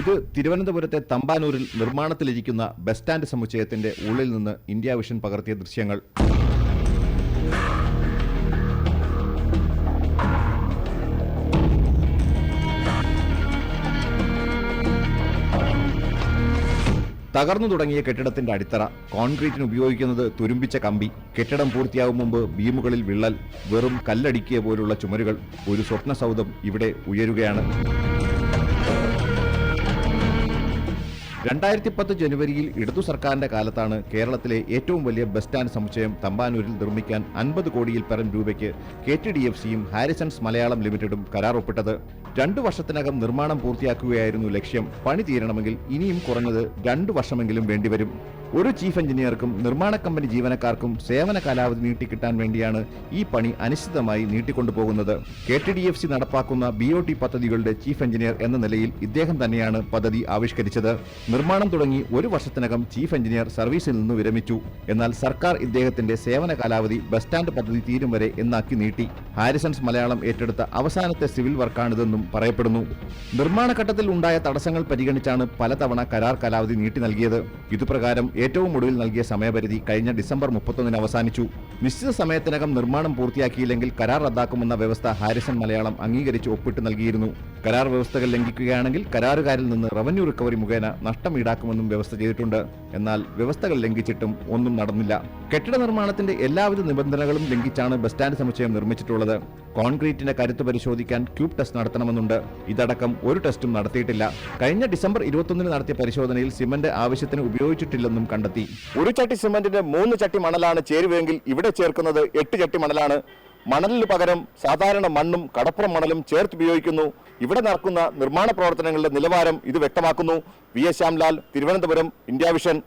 ഇത് തിരുവനന്തപുരത്തെ തമ്പാനൂരിൽ നിർമ്മാണത്തിലിരിക്കുന്ന bus stand സമുച്ചയത്തിന്റെ ഉള്ളിൽ നിന്ന് ഇന്ത്യ വിഷൻ പകർത്തിയ ദൃശ്യങ്ങൾ. തകർന്നു തുടങ്ങിയ കെട്ടിടത്തിന്റെ അടിത്തറ കോൺക്രീറ്റിന് ഉപയോഗിക്കുന്നത് തുരുമ്പിച്ച കമ്പി കെട്ടിടം പൂർത്തിയാകും മുമ്പ് ബീമുകളിൽ വിള്ളൽ വെറും കല്ലടിക്കിയ പോലുള്ള ചുമരുകൾ ഒരു സ്വപ്ന സൗധം ഇവിടെ ഉയരുകയാണ്. രണ്ടായിരത്തി പത്ത് ജനുവരിയിൽ ഇടതു സർക്കാരിന്റെ കാലത്താണ് കേരളത്തിലെ ഏറ്റവും വലിയ ബസ് സ്റ്റാൻഡ് സമുച്ചയം തമ്പാനൂരിൽ നിർമ്മിക്കാൻ അൻപത് കോടിയിൽ പരം രൂപയ്ക്ക് കെ ടി ഡി എഫ് സിയും ഹാരിസൺസ് മലയാളം ലിമിറ്റഡും കരാർ ഒപ്പിട്ടത് രണ്ടു വർഷത്തിനകം നിർമ്മാണം പൂർത്തിയാക്കുകയായിരുന്നു ലക്ഷ്യം. പണി തീരണമെങ്കിൽ ഇനിയും കുറഞ്ഞത് രണ്ടു വർഷമെങ്കിലും വേണ്ടിവരും. ഒരു ചീഫ് എഞ്ചിനീയർക്കും നിർമ്മാണ കമ്പനി ജീവനക്കാർക്കും സേവന കാലാവധി നീട്ടിക്കിട്ടാൻ വേണ്ടിയാണ് ഈ പണി അനിശ്ചിതമായി നീട്ടിക്കൊണ്ടുപോകുന്നത്. K T D F C നടപ്പാക്കുന്ന ബി ഒ ടി പദ്ധതികളുടെ ചീഫ് എഞ്ചിനീയർ എന്ന നിലയിൽ ഇദ്ദേഹം തന്നെയാണ് പദ്ധതി ആവിഷ്കരിച്ചത്. നിർമ്മാണം തുടങ്ങി ഒരു വർഷത്തിനകം ചീഫ് എഞ്ചിനീയർ സർവീസിൽ നിന്ന് വിരമിച്ചു. എന്നാൽ സർക്കാർ ഇദ്ദേഹത്തിന്റെ സേവന കാലാവധി ബസ് സ്റ്റാൻഡ് പദ്ധതി തീരും വരെ എന്നാക്കി നീട്ടി. ഹാരിസൺസ് മലയാളം ഏറ്റെടുത്ത അവസാനത്തെ സിവിൽ വർക്കാണിതെന്നും പറയപ്പെടുന്നു. നിർമ്മാണ ഘട്ടത്തിൽ ഉണ്ടായ തടസ്സങ്ങൾ പരിഗണിച്ചാണ് പലതവണ കരാർ കാലാവധി നീട്ടി നൽകിയത്. ഇതുപ്രകാരം ഏറ്റവും ഒടുവിൽ നൽകിയ സമയപരിധി കഴിഞ്ഞ ഡിസംബർ മുപ്പത്തൊന്നിന് അവസാനിച്ചു. നിശ്ചിത സമയത്തിനകം നിർമ്മാണം പൂർത്തിയാക്കിയില്ലെങ്കിൽ കരാർ റദ്ദാക്കുമെന്ന വ്യവസ്ഥ ഹാരിസൺ മലയാളം അംഗീകരിച്ച് ഒപ്പിട്ട് നൽകിയിരുന്നു. കരാർ വ്യവസ്ഥകൾ ലംഘിക്കുകയാണെങ്കിൽ കരാറുകാരിൽ നിന്ന് റവന്യൂ റിക്കവറി മുഖേന നഷ്ടം ഈടാക്കുമെന്നും വ്യവസ്ഥ ചെയ്തിട്ടുണ്ട്. എന്നാൽ വ്യവസ്ഥകൾ ലംഘിച്ചിട്ടും ഒന്നും നടന്നില്ല. കെട്ടിട നിർമ്മാണത്തിന്റെ എല്ലാവിധ നിബന്ധനകളും ലംഘിച്ചാണ് ബസ് സ്റ്റാൻഡ് സമുച്ചയം നിർമ്മിച്ചിട്ടുള്ളത്. കോൺക്രീറ്റിന്റെ കരുത്ത് പരിശോധിക്കാൻ ക്യൂബ് ടെസ്റ്റ് നടത്തണമെന്നുണ്ട്. ഇതടക്കം ഒരു ടെസ്റ്റും നടത്തിയിട്ടില്ല. കഴിഞ്ഞ ഡിസംബർ ഇരുപത്തൊന്നിന് നടത്തിയ പരിശോധനയിൽ സിമന്റ് ആവശ്യത്തിന് ഉപയോഗിച്ചിട്ടില്ലെന്നും കണ്ടെത്തി. ഒരു ചട്ടി സിമന്റിന്റെ മൂന്ന് ചട്ടി മണലാണ് ചേരുവെങ്കിൽ ഇവിടെ ചേർക്കുന്നത് എട്ട് ചട്ടി മണലാണ്. മണലിന് പകരം സാധാരണ മണ്ണും കടപ്പുറം മണലും ചേർത്ത് ഉപയോഗിക്കുന്നു. ഇവിടെ നടക്കുന്ന നിർമ്മാണ പ്രവർത്തനങ്ങളുടെ നിലവാരം ഇത് വ്യക്തമാക്കുന്നു. V S Shyamlal Thiruvananthapuram India Vision.